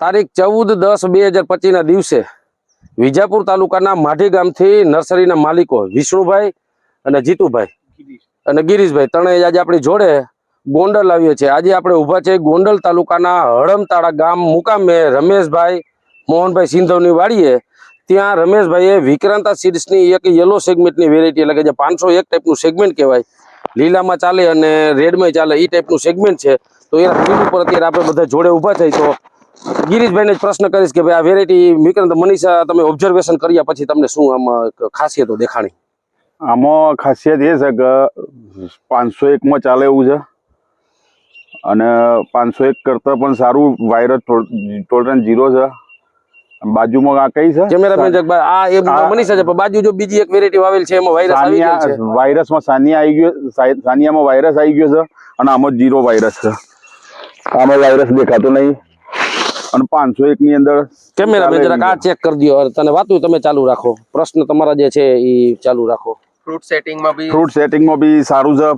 તારીખ ચૌદ દસ બે હજાર પચીસના દિવસે વિજાપુર તાલુકાના માઢી ગામથી નર્સરીના માલિકો વિષ્ણુભાઈ અને જીતુભાઈ અને ગિરીશભાઈ. ત્રણેય આજે આપણી જોડે ગોંડલ આવીએ છીએ. આજે આપણે ઊભા છે ગોંડલ તાલુકાના હળમતાળા ગામ મુકામે રમેશભાઈ, મોહનભાઈ સિંધવની વાડીએ. ત્યાં રમેશભાઈએ વિક્રાંતા સીડ્સની એક યલો સેગમેન્ટની વેરાયટી, એટલે કે જે પાંચસો એક ટાઈપનું સેગમેન્ટ કહેવાય, લીલામાં ચાલે અને રેડમાં ચાલે એ ટાઈપનું સેગમેન્ટ છે. તો એના ફીલ્ડ ઉપર અત્યારે આપણે બધા જોડે ઊભા થઈ તો ગિરીશભાઈને જ પ્રશ્ન કરીશ કે ભાઈ આ વેરાયટી વિક્રાંત મનીષા તમે ઓબ્ઝર્વેશન કર્યા પછી તમને શું આમાં ખાસિયતો દેખાણી? આમાં ખાસિયત એ છે કે પાંચસો એકમાં ચાલે એવું છે. અને પાંચસો એક કરતાં પણ સારું વાયરસ ટોલરન્સ ઝીરો છે. બાજુમાં આ કઈ છે? કેમેરામેન આ એ મનીષા છે પણ બાજુ જો બીજી એક વેરાયટી વાવેલ છે એમાં વાયરસ આવી ગયો છે. વાયરસમાં સાનિયા આવી ગયો સાનિયામાં વાયરસ આવી ગયો છે અને આમાં જીરો વાયરસ છે. આમાં વાયરસ દેખાતો નહીં. અને પાંચસો એક ની અંદર કેમેરામેન જરાક આ ચેક કરી દો. તને વાતું તમે ચાલુ રાખો. પ્રશ્ન તમારા જે છે એ ચાલુ રાખો. ફ્રૂટ સેટિંગમાં બી ફ્રૂટ સેટિંગમાં બી સારું છે.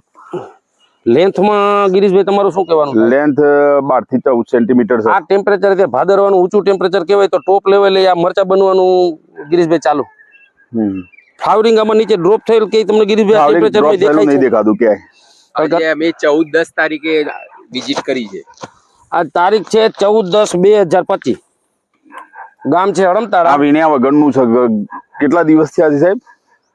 લેન્થમાં ગિરીશભાઈ તમારું શું કહેવાનું લેન્થ બારથી ચૌદ સેન્ટીમીટર છે. આ ટેમ્પરેચર કે ભાદરવાનું ઊંચું ટેમ્પરેચર કહેવાય તો ટોપ લેવલે આ મરચા બનવાનું ગિરીશભાઈ ચાલુ. હમ. ફ્લાવરિંગ આમાં નીચે ડ્રોપ થયેલ કે તમને ગિરીશભાઈ ટેમ્પરેચર દેખાય નહીં દેખાતું ક્યાંય. આજે ચૌદ દસ તારીખે વિઝિટ કરી છે. આ તારીખ છે ચૌદ દસ બે હજાર પચીસ. ગામ છે આ હડમતાળા વીણ્યા વગરનું છે. કેટલા દિવસ થયા છે સાહેબ?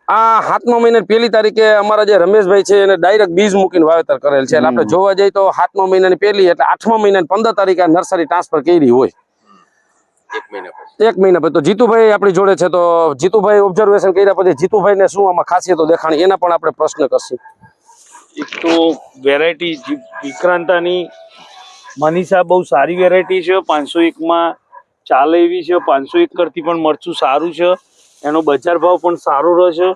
આ સાતમા મહિને પહેલી તારીખે અમારા જે રમેશભાઈ છે એને ડાયરેક્ટ બીજ મૂકીને વાવેતર કરેલ છે. એટલે આપણે જોવા જઈએ તો સાતમા મહિનાની પહેલી એટલે આઠમા મહિનાની પંદર તારીખે નર્સરી ટ્રાન્સફર કરી હોય. એક મહિના પછી. એક મહિના પછી. તો જીતુભાઈ આપણી જોડે છે. તો જીતુભાઈ ઓબ્ઝર્વેશન કર્યા પછી જીતુભાઈ ને શું આમાં ખાસિયતો દેખાણી? એના પણ આપણે પ્રશ્ન કરશું. એક તો વેરાયટી વિક્રાંતાની મનીષા બહુ સારી વેરાયટી છે. પાંચસો એકમાં ચાલે એવી છે. પાંચસો એક કરતી પણ મરચું સારું છે. એનો બજાર ભાવ પણ સારો રહેશે.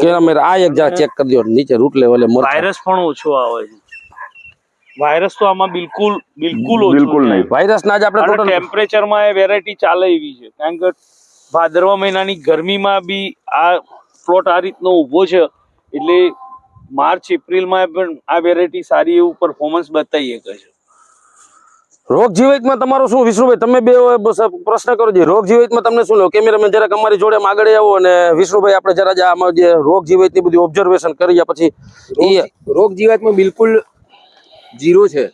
કેમેરા આ એક જરા ચેક કરી દો. નીચે રૂટ લેવલે વાયરસ પણ ઓછો આવે છે. વાયરસ તો આમાં બિલકુલ બિલકુલ બિલકુલ નહીં. વાયરસ ના જ આપણે ટોટલ ટેમ્પરેચરમાં એ વેરાયટી ચાલે એવી છે. કારણ કે ભાદરવા મહિનાની ગરમીમાં બી આ પ્લોટ આ રીતનો ઊભો છે. એટલે માર્ચ એપ્રિલમાં પણ આ વેરાયટી સારી એવું પરફોર્મન્સ બતાવી શકે છે. રોગ જીવિતમાં તમારો શું વિષ્ણુભાઈ તમે બે પ્રશ્ન કરો જે. રોગ જીવતમાં તમને શું લો? કેમેરામેન જરાક અમારી જોડે આગળ આવો અને વિષ્ણુભાઈ આપણે જરા જ આમાં જે રોગ જીવતની બધી ઓબ્ઝર્વેશન કરી પછી એ રોગ જીવાતમાં બિલકુલ જીરો છે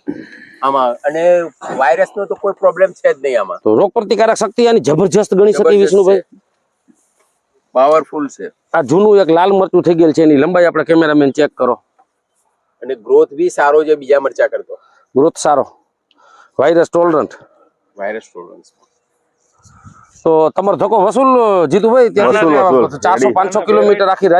આમાં. અને વાયરસનો તો કોઈ પ્રોબ્લેમ છે જ નહીં આમાં. તો રોગ પ્રતિકારક શક્તિ આની જબરજસ્ત ગણી શકી વિષ્ણુભાઈ પાવરફુલ છે. આ જૂનું એક લાલ મરચું થઈ ગયેલ છે એની લંબાઈ આપણે કેમેરામેન ચેક કરો. અને ગ્રોથ બી સારો છે બીજા મરચા કરતો. ગ્રોથ સારો. વાયરસ ટોલરન્ટ વાયરસ ટોલરન્ટ તો તમારો ધક્કો વસૂલ જીતુભાઈ ત્યાં. ચારસો પાંચસો કિલોમીટર આખી